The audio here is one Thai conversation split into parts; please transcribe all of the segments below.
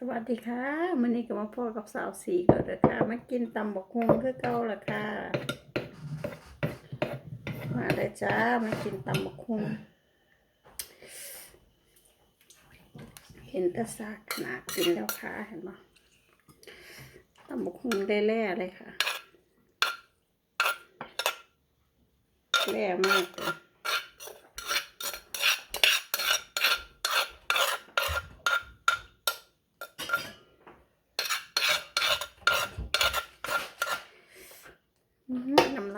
สวัสดีค่ะมันนี้ก็มาพ่อกับสาวสีก็เด้อค่ะมากินตำบักฮุงคือเก่าละค่ะ มาเลยจ้ามากินตำบักฮุงเห็นตะซากขนาดกินแล้วค่ะเห็นไหมตำบักฮุงได้แล่เลยค่ะแล่มากเลย อื้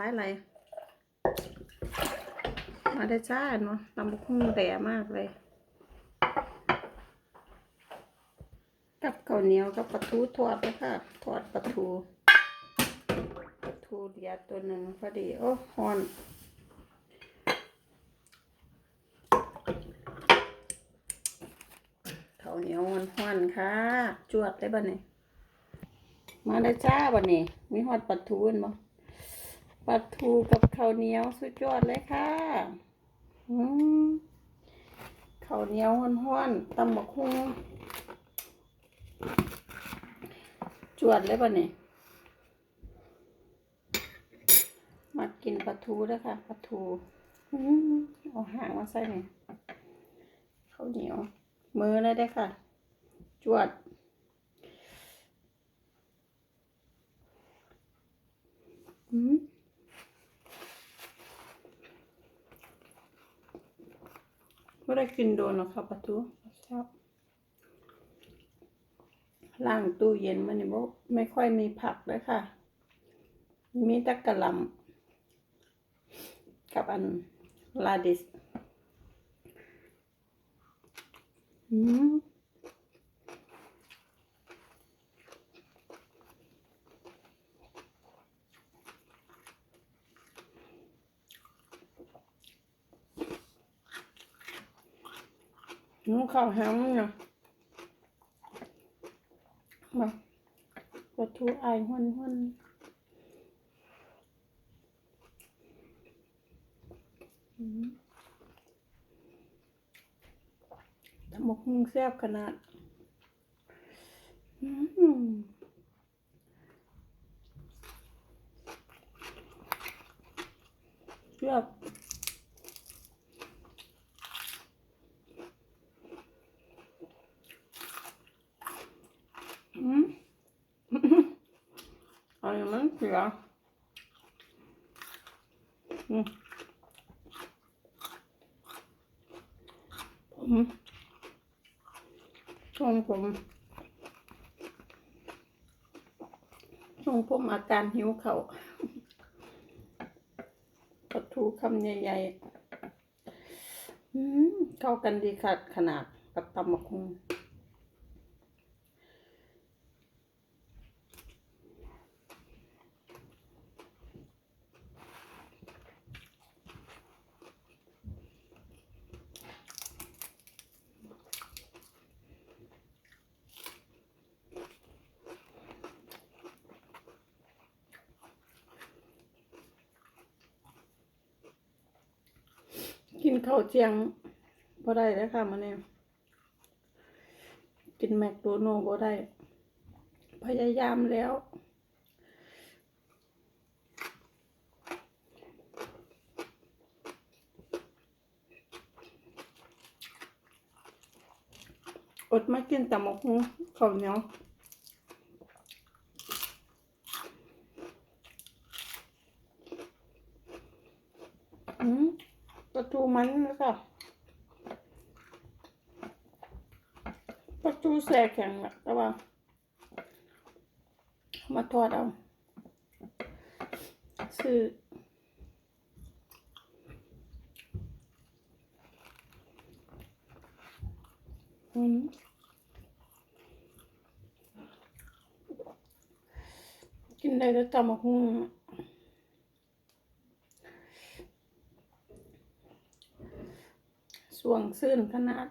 อหือน้ำลายไหลมาได้จ้าเนาะตำบักหุ่งแดมากเลย กับข้าวเหนียวกับปลาทูทอดแล้วค่ะทอดปลาทูปลาทูเดียวตัวหนึ่งพอดี โอ้ฮอนข้าวเหนียวมันฮอนๆค่ะ จวดได้บ่เนี่ยมาได้จ้าบ่เนี่ยมีฮอดปลาทูนบ่ ลาทูกับข้าวเหนียวสุดยอดเลยค่ะข้าวเหนียวห้อนๆตำบักหุ่งจวดเลยป่ะเนี่ยมากินปลาทูด้วค่ะปลาทูอืมเอาหางมาใส่เนี่ยข้าวเหนียว มือเลยได้ค่ะ จวดอืม ไม่ได้กินโดนหรอกค่ะปลาทูชอบล่างตู้เย็นมันนี่บ่ไม่ค่อยมีผักเลยค่ะ มีแตะกะหล่ำกับอันลาดิส อืม น้อข้าวแฮมเนี่ยมาปลาทูอายห้วนห้วนอืมทำหมกหุ้งแซ่บขนาดอืมเลือก อืมอันนี้มันเสียอืมผมช่วงผมช่วงผมอาการหิวเขา่าวปลาทูคำใหญ่ๆอืมเข้ากันดีค่ะขนาดกับตำมะคุง กินข้าวเจียงบ่ได้เลยค่ะมันเนี่ยกินแมคโดนัลด์บ่ได้ พยายามแล้ว อดมากินแต่หมกหุงข้าวเหนียวอืม จูมันแล้วก็ปลาทูแช่แข็งแต่ว่า มาทอดเอาซื้ออืมกินได้แล้วตำมะฮุ่ง สวงซื่นขนาด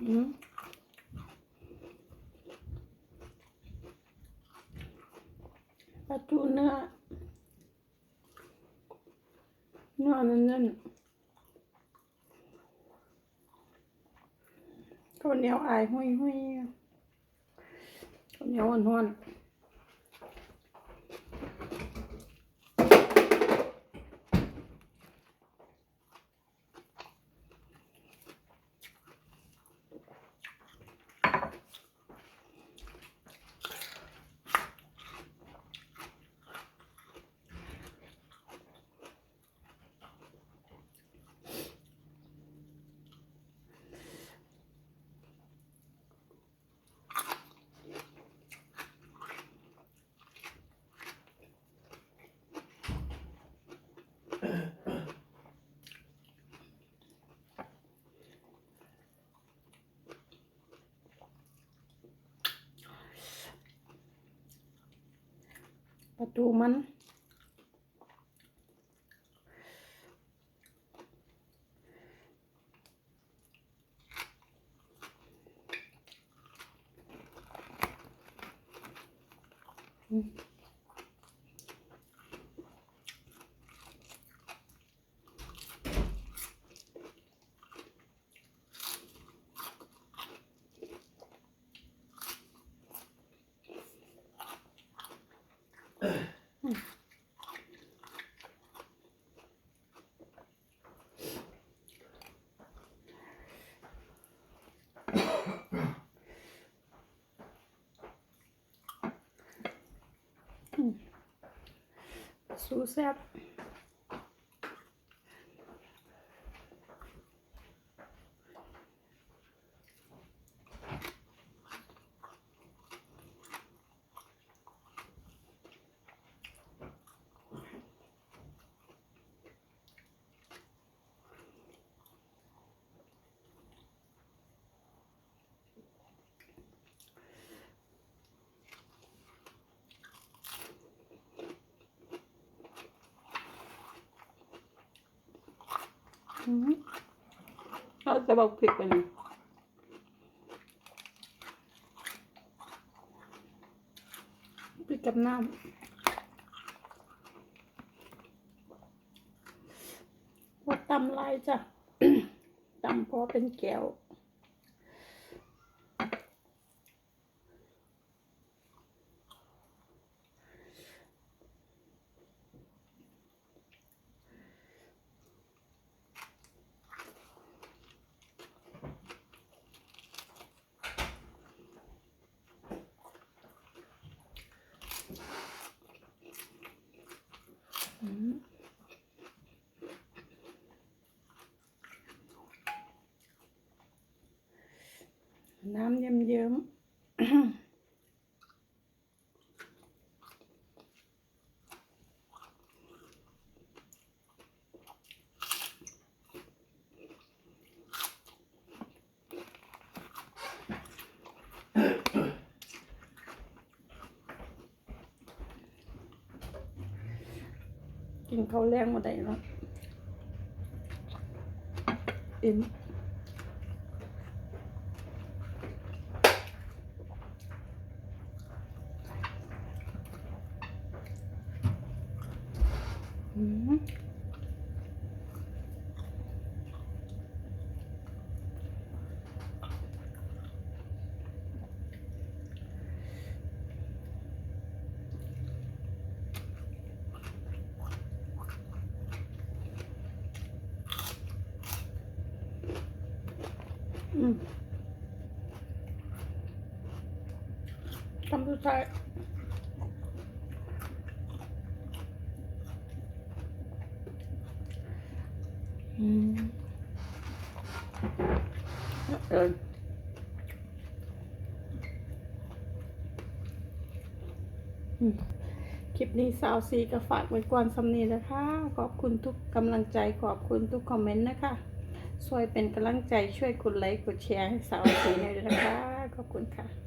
อืมประตูเนื้อเนื้อนั่นๆ ข้าวเหนียวอายห้วยห้อยข้าวเหนียวอ่อน ลาทูมันสู้แซ่บ เราจะบอกพริกไปหนึ่งพริกกับน้ำว่าตำลายจ้ะตำพอเป็นแก้ว น้ำเยิ้มๆกินข้าวแรงมาได้แล้วอิ่มอืมอืม คำสุดท้ายอืมเอออืมคลิปนี้สาวซีก็ฝากไว้ก่อนสำนีนะคะ ขอบคุณทุกกำลังใจ ขอบคุณทุกคอมเมนต์นะคะ ช่วยเป็นกำลังใจช่วยกดไลค์กดแชร์ให้สาวสีหน่อยด้วยนะคะ ขอบคุณค่ะ